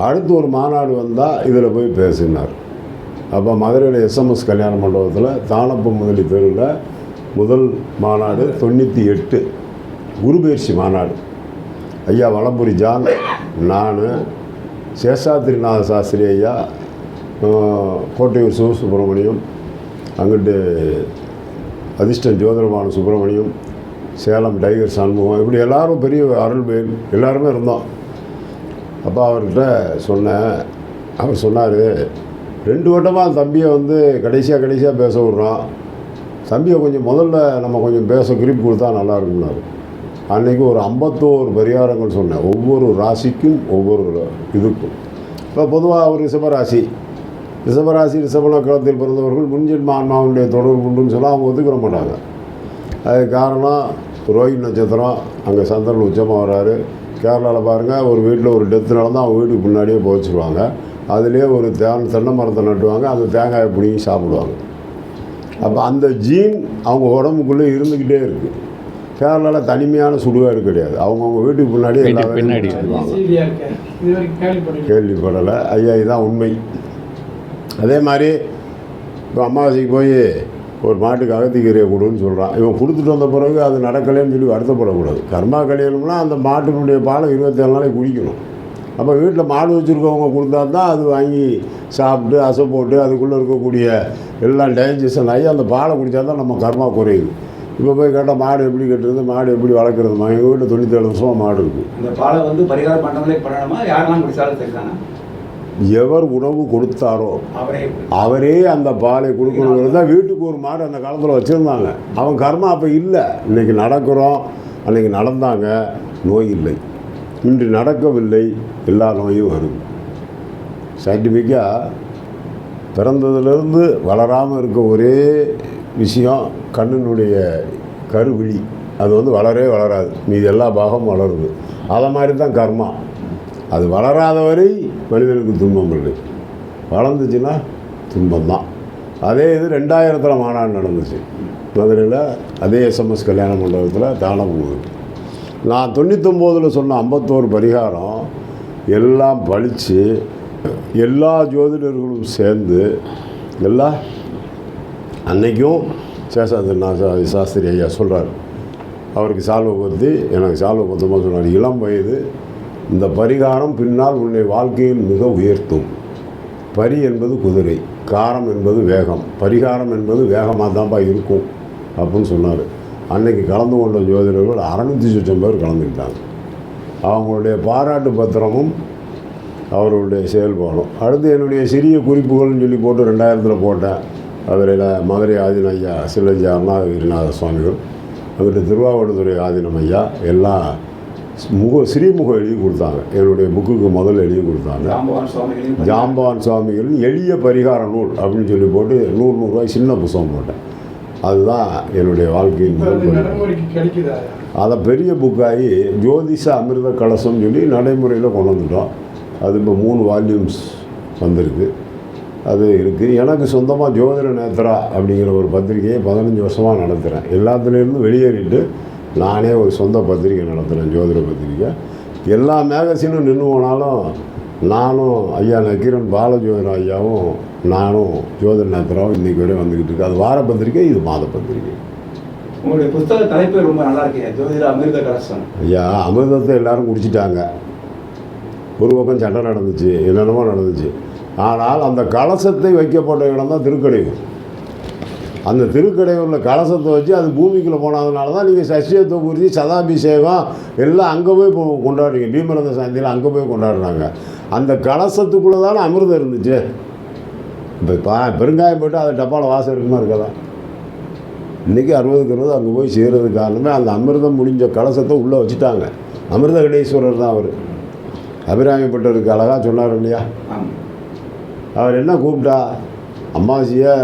அடுத்து ஒரு மாநாடு வந்தால் இதில் போய் பேசினார். அப்போ மதுரையில் எஸ்எம்எஸ் கல்யாண மண்டபத்தில் தானப்பு முதலி தெருவில் முதல் மாநாடு தொண்ணூற்றி எட்டு. குருபெயர்ச்சி மாநாடு. ஐயா வளம்புரி ஜான் நான் சேஷாத்ரிநாத சாஸ்திரி ஐயா ஆஹ், கோட்டையூர் சிவசுப்பிரமணியம் அங்கிட்டு அதிர்ஷ்டம் ஜோதிரமான சுப்பிரமணியம் சேலம் டைகர் சண்முகம் இப்படி எல்லாரும் பெரிய அருள்வேல் எல்லாருமே இருந்தோம். அப்போ அவர்கிட்ட சொன்னேன். அவர் சொன்னார் ரெண்டு வட்டமாக தம்பியை வந்து கடைசியாக கடைசியாக பேச விட்றோம் தம்பியை கொஞ்சம் முதல்ல நம்ம கொஞ்சம் பேச கிரிப் கொடுத்தா நல்லா இருக்கும்னாரு அன்றைக்கி ஒரு ஐம்பத்தோரு பரிகாரங்கள் சொன்னேன். ஒவ்வொரு ராசிக்கும் ஒவ்வொரு இதுக்கும். இப்போ பொதுவாக ஒரு ரிஷபராசி ரிஷபராசி ரிஷபலக்கணத்தில் பிறந்தவர்கள் முன்ஜென்ம ஆன்மாவுடைய தொடர்பு உண்டுன்னு சொன்னால் அவங்க ஒத்துக்கிற மாட்டாங்க. அதுக்கு காரணம் ரோஹி நட்சத்திரம். அங்கே சந்திரன் உச்சமாக வராரு கேரளாவில் பாருங்கள் ஒரு வீட்டில் ஒரு டெத்து நடந்தால் அவங்க வீட்டுக்கு முன்னாடியே போச்சிருவாங்க. அதுலேயே ஒரு தேன் தென்னை மரத்தை நட்டுவாங்க அந்த தேங்காயை பிடிங்கி சாப்பிடுவாங்க. அப்போ அந்த ஜீன் அவங்க உடம்புக்குள்ளே இருந்துக்கிட்டே இருக்குது கேரளாவில் தனிமையான சுடுகாடு கிடையாது. அவங்கவுங்க வீட்டுக்கு முன்னாடியே எல்லா பின்னாடி. கேள்விப்படலை. ஐயா இதுதான் உண்மை. அதே மாதிரி இப்போ அமாவாசைக்கு போய் ஒரு மாட்டுக்கு அகத்திக்கீரையை கொடுன்னு சொல்கிறான் இவன் கொடுத்துட்டு வந்த பிறகு அது நடக்கலைன்னு சொல்லி வருத்தப்படக்கூடாது கர்மா கழியணும்னா அந்த மாட்டினுடைய பாலை இருபத்தேழு நாளைக்கு குடிக்கணும். அப்போ வீட்டில் மாடு வச்சுருக்கவங்க கொடுத்தா தான் அது வாங்கி சாப்பிட்டு அசை போட்டு அதுக்குள்ளே இருக்கக்கூடிய எல்லாம் டைஜஷன் ஆகி அந்த பாலை குடித்தா தான் நம்ம கர்மா குறையுது. இப்போ போய் கேட்டால் மாடு எப்படி கட்டுறது மாடு எப்படி வளர்க்குறதுமா? எங்கள் வீட்டில் தொண்ணூற்றேழு வருஷமாக மாடு இருக்குது இந்த பாலை வந்து பரிகாரம் பண்ணவங்களே பண்ணணுமா? யாரெல்லாம் குடிச்சாலும் சரிதானா? எவர் உணவு கொடுத்தாரோ அவரே. அந்த பாலை கொடுக்கணுங்கிறது தான் வீட்டுக்கு ஒரு மாடு அந்த காலத்தில் வச்சுருந்தாங்க. அவன் கர்மா அப்போ இல்லை. இன்னைக்கு நடக்கிறோம். அன்னைக்கு நடந்தாங்க. நோய் இல்லை. இன்று நடக்கவில்லை. எல்லா நோயும் வருது சயின்டிஃபிக்காக பிறந்ததுலேருந்து வளராமல் இருக்க ஒரே விஷயம் கண்ணினுடைய கருவிழி. அது வந்து வளரவே வளராது. மீதி எல்லா பாகமும் வளருது. அதை மாதிரி தான் கர்மா. அது வளராத வரை மனிதனுக்கு துன்பம் இல்லை. வளர்ந்துச்சுன்னா துன்பம் தான் அதே இது ரெண்டாயிரத்தில் மாநாடு நடந்துச்சு. மதுரையில் அதே எஸ்எம்எஸ் கல்யாண மண்டபத்தில் தானபூர் நான் தொண்ணூத்தொம்போதில் சொன்ன ஐம்பத்தோரு பரிகாரம் எல்லாம் பழித்து எல்லா ஜோதிடர்களும் சேர்ந்து எல்லா அன்னைக்கும் சேஷாதிரிநாத சாஸ்திரி ஐயா சொல்கிறார் அவருக்கு சால்வை பற்றி எனக்கு சால்வை பத்தமாக சொன்னார். இளம் வயது இந்த பரிகாரம் பின்னால் உன்னை வாழ்க்கையில் மிக உயர்த்தும். பரி என்பது குதிரை காரம் என்பது வேகம். பரிகாரம் என்பது வேகமாக தான்ப்பா இருக்கும் அப்படின்னு சொன்னார். அன்னைக்கு கலந்து கொண்ட ஜோதிடர்கள் அறநூற்றி சுற்றம் பேர் கலந்துக்கிட்டாங்க. அவங்களுடைய பாராட்டு பத்திரமும் அவர்களுடைய செயல்பாடும். அடுத்து என்னுடைய சிறிய குறிப்புகள்னு சொல்லி போட்டு ரெண்டாயிரத்தில் போட்டேன். அதில் மதுரை ஆதீன ஐயா சில்லஞ்சி அருணாகிரிநாத சுவாமிகள் அங்கிட்டு திருவாவடுதுறை ஆதீனம் ஐயா எல்லாம் முக ஸ்ரீமுகம் எழுதி கொடுத்தாங்க. என்னுடைய புக்குக்கு முதல்ல எழுதி கொடுத்தாங்க. ஜாம்பான் சுவாமிகளின் எளிய பரிகார நூல் அப்படின்னு சொல்லி போட்டு நூறு நூறுரூவாய் சின்ன புத்தகம் போட்டேன். அதுதான் என்னுடைய வாழ்க்கையின் அதை பெரிய புக்காகி ஜோதிஷ அமிர்த கலசம் சொல்லி நடைமுறையில் கொண்டு வந்துட்டோம். அது இப்போ மூணு வால்யூம்ஸ் வந்திருக்கு. அது இருக்குது எனக்கு சொந்தமாக ஜோதிட நேத்ரா அப்படிங்கிற ஒரு பத்திரிகையை பதினஞ்சு வருஷமாக நடத்துகிறேன் எல்லாத்துலேருந்து வெளியேறிட்டு நானே ஒரு சொந்த பத்திரிகை நடத்துகிறேன் ஜோதிட பத்திரிகை எல்லா மேகசினும் நின்று போனாலும் நானும் ஐயா நக்கீரன் பாலஜோதிர ஐயாவும் நானும் ஜோதிட நேத்ராவும் இன்றைக்கி வரை வந்துக்கிட்டு இருக்கு அது வார பத்திரிகை இது மாத பத்திரிகை உங்களுடைய புஸ்தக தலைப்பே ரொம்ப நல்லா இருக்கு. ஜோதிட அமிர்த கலசம் ஐயா அமிர்தத்தை எல்லாரும் குடிச்சிட்டாங்க. ஒரு பக்கம் சண்டை நடந்துச்சு என்னென்னமோ நடந்துச்சு. ஆனால் அந்த கலசத்தை வைக்கப்பட்ட இடம் தான் திருக்கடையூர் அந்த திருக்கடையூரில் கலசத்தை வச்சு அது பூமிக்குள்ளே போனதுனால தான் நீங்கள் சஷ்டியத்தை குறித்து சதாபிஷேகம் எல்லாம் அங்கே போய் கொண்டாடுறீங்க. பீமரத சாந்தியில் அங்கே போய் கொண்டாடுறாங்க. அந்த கலசத்துக்குள்ளே தானே அமிர்தம் இருந்துச்சு. இப்போ பா பெருங்காயம் போட்டு அது டப்பாவில் வாசம் இருக்குமா இருக்காதா? இன்றைக்கி அறுபதுக்கு அறுபது அங்கே போய் சேர்றது காரணமே அந்த அமிர்தம் முடிஞ்ச கலசத்தை உள்ளே வச்சுட்டாங்க. அமிர்த கடேஸ்வரர் தான் அவர். அபிராமிப்பட்டருக்கு அழகாக சொன்னார் இல்லையா? அவர் என்ன கூப்பிட்டா? அம்மாவாசையை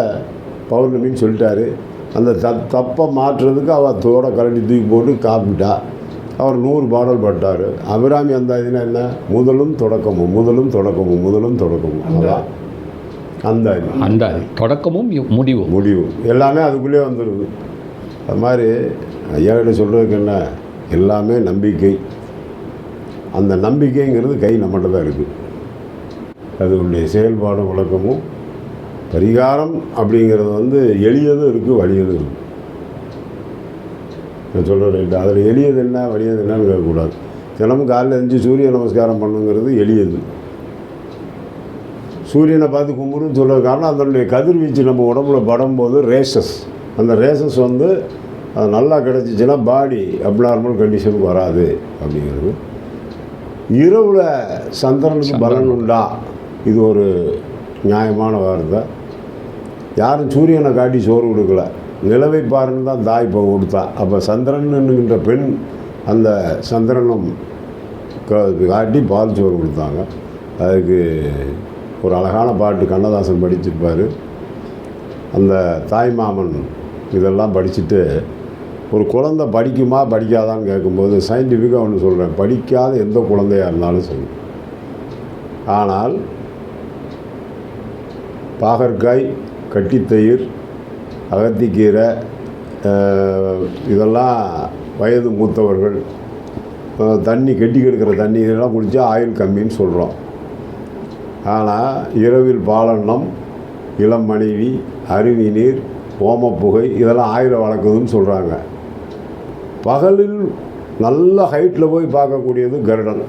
பௌர்ணமின்னு சொல்லிட்டாரு. அந்த த தப்பை மாற்றுறதுக்கு அவள் தோட கரண்டி தூக்கி போட்டு காப்பிட்டா. அவர் நூறு பாடல் பட்டார். அபிராமி அந்த இதுனா என்ன? முதலும் தொடக்கமும் முதலும் தொடக்கமும் முதலும் தொடக்கமும். அதான். அந்த இது. அந்த தொடக்கமும் முடிவும். முடிவு எல்லாமே அதுக்குள்ளே வந்துடுது அது மாதிரி ஐயா கிட்ட சொல்கிறதுக்கு என்ன? எல்லாமே நம்பிக்கை. அந்த நம்பிக்கைங்கிறது கை நம்மகிட்ட தான் இருக்குது அதனுடைய செயல்பாடும் விளக்கமும் பரிகாரம் அப்படிங்கிறது வந்து எளியதும் இருக்குது வலியதும் இருக்குது நான் சொல்கிறேன் அதில் எளியது என்ன வலியது என்னன்னு கேட்கக்கூடாது. தினமும் காலையில் எழுந்து சூரிய நமஸ்காரம் பண்ணுங்கிறது எளியது. சூரியனை பார்த்து கும்பிடுன்னு சொல்கிற காரணம் அதனுடைய கதிர்வீச்சு நம்ம உடம்புல படும்போது ரேசஸ். அந்த ரேசஸ் வந்து அது நல்லா கிடச்சிச்சின்னா பாடி அப்நார்மல் கண்டிஷனுக்கு வராது அப்படிங்கிறது. இரவில் சந்திரனுக்கு பலன் உண்டா? இது ஒரு நியாயமான வார்த்தை. யாரும் சூரியனை காட்டி சோறு கொடுக்கல. நிலவை பாருன்னு தான் தாய் இப்போ கொடுத்தான் அப்போ சந்திரன் என்கின்ற பெண் அந்த சந்திரனும் காட்டி பால் சோறு கொடுத்தாங்க. அதுக்கு ஒரு அழகான பாட்டு கண்ணதாசன் படிச்சிருப்பார். அந்த தாய் மாமன் இதெல்லாம் படிச்சுட்டு ஒரு குழந்தை படிக்குமா படிக்காதான்னு கேட்கும்போது சயின்டிஃபிக்காக ஒன்று சொல்கிறேன் படிக்காத எந்த குழந்தையாக இருந்தாலும் சரி. ஆனால் பாகற்காய் கட்டித்தயிர் அகத்திக்கீரை இதெல்லாம் வயது மூத்தவர்கள் தண்ணி கெட்டி கெடுக்கிற தண்ணி இதெல்லாம் குடித்தா ஆயுள் கம்மின்னு சொல்கிறோம் ஆனால் இரவில் பாலன்னம் இளம் மனைவி அருவி நீர் ஓமப்புகை இதெல்லாம் ஆயுள வளர்க்குதுன்னு சொல்கிறாங்க பகலில் நல்ல ஹைட்டில் போய் பார்க்கக்கூடியது கருடன்.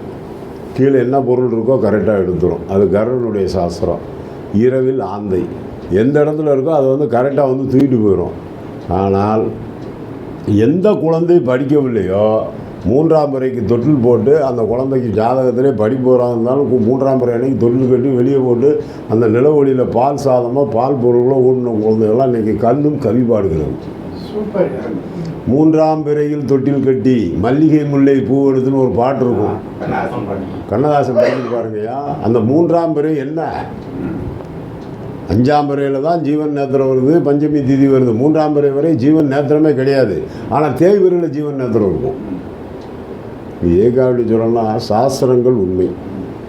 கீழே என்ன பொருள் இருக்கோ கரெக்டாக எடுத்துரும். அது கருடனுடைய சாஸ்திரம். இரவில் ஆந்தை. எந்த இடத்துல இருக்கோ அது வந்து கரெக்டாக வந்து தூக்கிட்டு போயிடும் ஆனால் எந்த குழந்தை படிக்கவில்லையோ மூன்றாம் முறைக்கு தொட்டில் போட்டு அந்த குழந்தைக்கு ஜாதகத்திலே படிப்பு வராது இருந்தாலும் மூன்றாம் முறை அன்னைக்கு தொட்டில் கட்டி வெளியே போட்டு அந்த நிலவொளியில் பால் சாதமாக பால் பொருளோ ஊடின குழந்தைகள்லாம் இன்றைக்கி கண்ணும் கவி பாடுகிறது சூப்பர். மூன்றாம் பிறையில் தொட்டில் கட்டி மல்லிகை முல்லை பூ எடுத்துன்னு ஒரு பாட்டு இருக்கும். கண்ணதாசன் படிச்சு பாருங்கய்யா. அந்த மூன்றாம் பிறை என்ன? அஞ்சாம் பிறையில் தான் ஜீவன் நேத்திரம் வருது பஞ்சமி திதி வருது. மூன்றாம் பிறை வரை ஜீவன் நேத்திரமே கிடையாது. ஆனால் தேய்பிரையில் ஜீவன் நேத்திரம் இருக்கும். இது ஏகாவடி சொல்லணும்னா சாஸ்திரங்கள் உண்மை.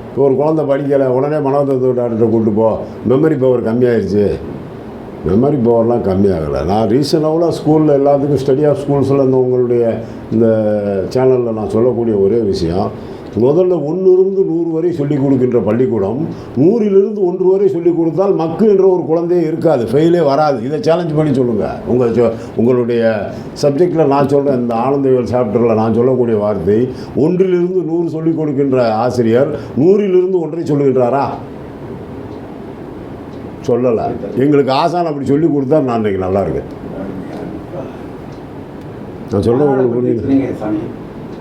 இப்போ ஒரு குழந்தை படிக்கலை உடனே மனோதத்துவ டாக்டர்கிட்ட கூப்பிட்டு போ. மெமரி பவர் கம்மியாயிருச்சு. மெமரி பவர்லாம் கம்மியாகலை. நான் ரீசனபுளாக ஸ்கூலில் எல்லாத்துக்கும் ஸ்டடி ஆஃப் ஸ்கூல்ஸில் இந்த உங்களுடைய இந்த சேனலில் நான் சொல்லக்கூடிய ஒரே விஷயம் முதல்ல ஒன்றிலிருந்து நூறு வரை சொல்லிக் கொடுக்கின்ற பள்ளிக்கூடம் நூறிலிருந்து ஒன்று வரை சொல்லிக் கொடுத்தால் மக்கு என்ற ஒரு குழந்தையே இருக்காது ஃபெயிலே வராது. இதை சேலஞ்ச் பண்ணி சொல்லுங்கள் உங்கள் சொ- உங்களுடைய சப்ஜெக்டில் நான் சொல்கிறேன் இந்த ஆனந்தவியல் சாப்டரில் நான் சொல்லக்கூடிய வார்த்தை ஒன்றிலிருந்து நூறு சொல்லிக் கொடுக்கின்ற ஆசிரியர் நூறிலிருந்து ஒன்றை சொல்லுகின்றாரா? சொல்லலை. எங்களுக்கு ஆசான் அப்படி சொல்லி கொடுத்தா நான் இன்றைக்கி நல்லா இருக்கேன். நான் சொல்ல உங்களுக்கு புரியுது? சாமி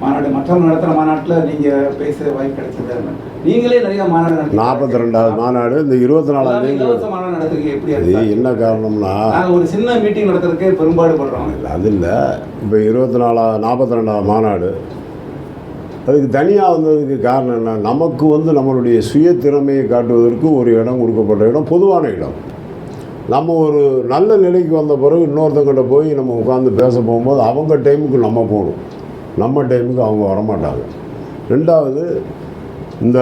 மாநாடு மற்றவங்க நடத்துகிற மாநாட்டில் நீங்கள் பேச வாய்ப்பு கிடைச்சது? நீங்களே நிறைய மாநாடு நாற்பத்தி ரெண்டாவது மாநாடு இந்த இருபத்தி இலவச மாநாடு நடத்துறீங்க எப்படி என்ன காரணம்னா ஒரு சின்ன மீட்டிங் நடத்துறதுக்கே பெரும்பாடு படுறோம் அது இல்லை. இப்போ இருபத்தி நாலா நாற்பத்தி ரெண்டாவது மாநாடு அதுக்கு தனியாக வந்ததுக்கு காரணம் என்ன? நமக்கு வந்து நம்மளுடைய சுய திறமையை காட்டுவதற்கு ஒரு இடம் கொடுக்கப்பட்ட இடம் பொதுவான இடம். நம்ம ஒரு நல்ல நிலைக்கு வந்த பிறகு இன்னொருத்தங்கிட்ட போய் நம்ம உட்காந்து பேச போகும்போது அவங்க டைமுக்கு நம்ம போகணும். நம்ம டைமுக்கு அவங்க வரமாட்டாங்க. ரெண்டாவது இந்த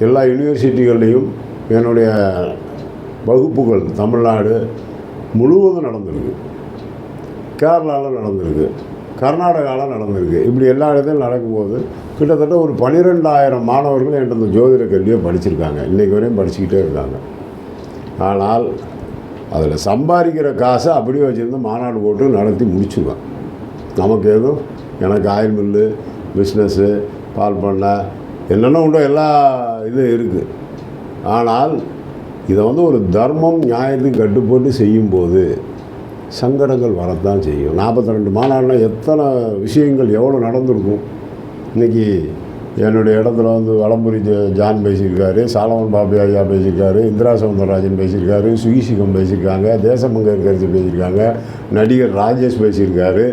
எல்லா யூனிவர்சிட்டிகள்லேயும் என்னுடைய வகுப்புகள் தமிழ்நாடு முழுவதும் நடந்திருக்கு. கேரளாவில் நடந்திருக்கு. கர்நாடகாவில் நடந்திருக்கு. இப்படி எல்லா இடத்துலையும் நடக்கும்போது கிட்டத்தட்ட ஒரு பன்னிரெண்டாயிரம் மாணவர்கள் என்கிட்ட இந்த ஜோதிட கல்வியை படிச்சிருக்காங்க. இன்றைக்கு வரையும் படிச்சுக்கிட்டே இருக்காங்க. ஆனால் அதில் சம்பாதிக்கிற காசை அப்படியே வச்சுருந்து மாநாடு போட்டு நடத்தி முடிச்சுருவேன் நமக்கு எதுவும் எனக்கு ஆயில் மில்லு பிஸ்னஸ்ஸு பால் பண்ணை என்னென்ன உண்டோ எல்லா இதுவும் இருக்குது ஆனால் இதை வந்து ஒரு தர்மம் நியாயத்துக்கு கட்டுப்பட்டு செய்யும்போது சங்கடங்கள் வரத்தான் செய்யும். நாற்பத்தி ரெண்டு மாநாடுனா எத்தனை விஷயங்கள் எவ்வளோ நடந்திருக்கும்? இன்றைக்கி என்னுடைய இடத்துல வந்து வளம்புரி ஜ- ஜான் பேசியிருக்காரு சாலவன் பாபி ஐயா பேசியிருக்காரு இந்திரா சவுந்தரராஜன் பேசியிருக்காரு சுகிசிகம் பேசியிருக்காங்க தேசமங்கர் கருத்து பேசியிருக்காங்க நடிகர் ராஜேஷ் பேசியிருக்காரு.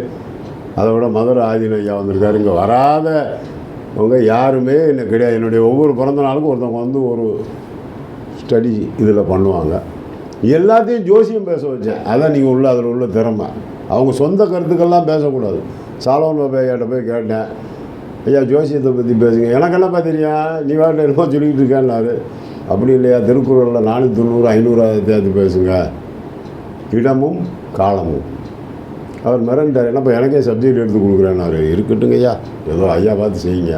அதை விட மதுரை ஆதீன ஐயா வந்திருக்காரு. இங்கே வராத அவங்க யாருமே என்ன கிடையாது. என்னுடைய ஒவ்வொரு பிறந்த நாளுக்கும் ஒருத்தவங்க வந்து ஒரு ஸ்டடி இதில் பண்ணுவாங்க. எல்லாத்தையும் ஜோசியம் பேச வச்சேன். அதான் நீங்கள் உள்ள அதில் உள்ள திறமை. அவங்க சொந்த கருத்துக்கள்லாம் பேசக்கூடாது. சாலவன் பாபா போய் கேட்டேன். ஐயா ஜோசியத்தை பற்றி பேசுங்க. எனக்கு என்னப்பா தெரியும்? நீ வாட்டில் என்னமோ சொல்லிக்கிட்டு இருக்கேன்னாரு. அப்படி இல்லையா? திருக்குறளில் நானூற்றி தொண்ணூறு ஐநூறு தேதி பேசுங்க. இடமும் காலமும். அவர் மிரண்டார். என்னப்பா எனக்கே சப்ஜெக்ட் எடுத்து கொடுக்குறேன்னாரு. இருக்கட்டுங்க ஐயா. ஏதோ ஐயா பார்த்து செய்யுங்க.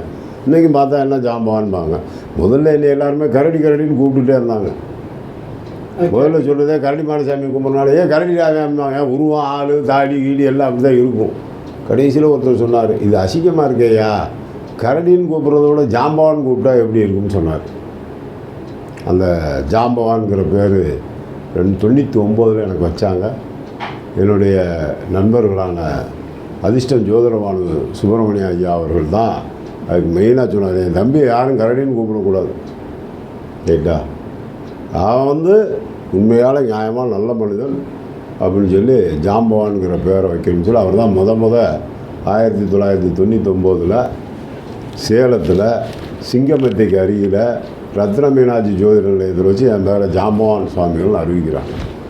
இன்றைக்கி பார்த்தா என்ன ஜாம்பவான்பாங்க முதல்ல என்னை எல்லாருமே கரடி கரடின்னு கூப்பிட்டுட்டே இருந்தாங்க. முதல்ல சொல்லுதே கரடி மாடசாமி கும்பிட்றனால ஏன் கரடி ஆகாம உருவம் ஆள் தாடி கீடி எல்லாம் அப்படி தான் இருக்கும். கடைசியில் ஒருத்தர் சொன்னார் இது அசிங்கமாக இருக்கேயா கரடின்னு கூப்பிட்றத விட ஜாம்பவான் கூப்பிட்டா எப்படி இருக்கும்னு சொன்னார். அந்த ஜாம்பவான்கிற பேர் ரெண்டு தொண்ணூற்றி ஒம்போதில் எனக்கு வச்சாங்க. என்னுடைய நண்பர்களான அதிர்ஷ்டம் ஜோதிடமான சுப்பிரமணிய ஐயா அவர்கள் தான் அதுக்கு மெயினாக சொன்னார் என் தம்பி யாரும் கரடின்னு கூப்பிடக்கூடாது. ரைட்டா அவன் வந்து உண்மையால் நியாயமாக நல்ல மனிதன் அப்படின்னு சொல்லி ஜாம்பவான்கிற பேரை வைக்கணும்னு சொல்லி அவர் தான் முத முத ஆயிரத்தி தொள்ளாயிரத்தி தொண்ணூத்தொம்போதில் சேலத்தில் சிங்கமத்தைக்கு அருகில் ரத்ன மீனாட்சி ஜோதிட நிலையத்தில் வச்சு என் பேரை ஜாம்பவான் சுவாமிகள் அறிவிக்கிறாங்க.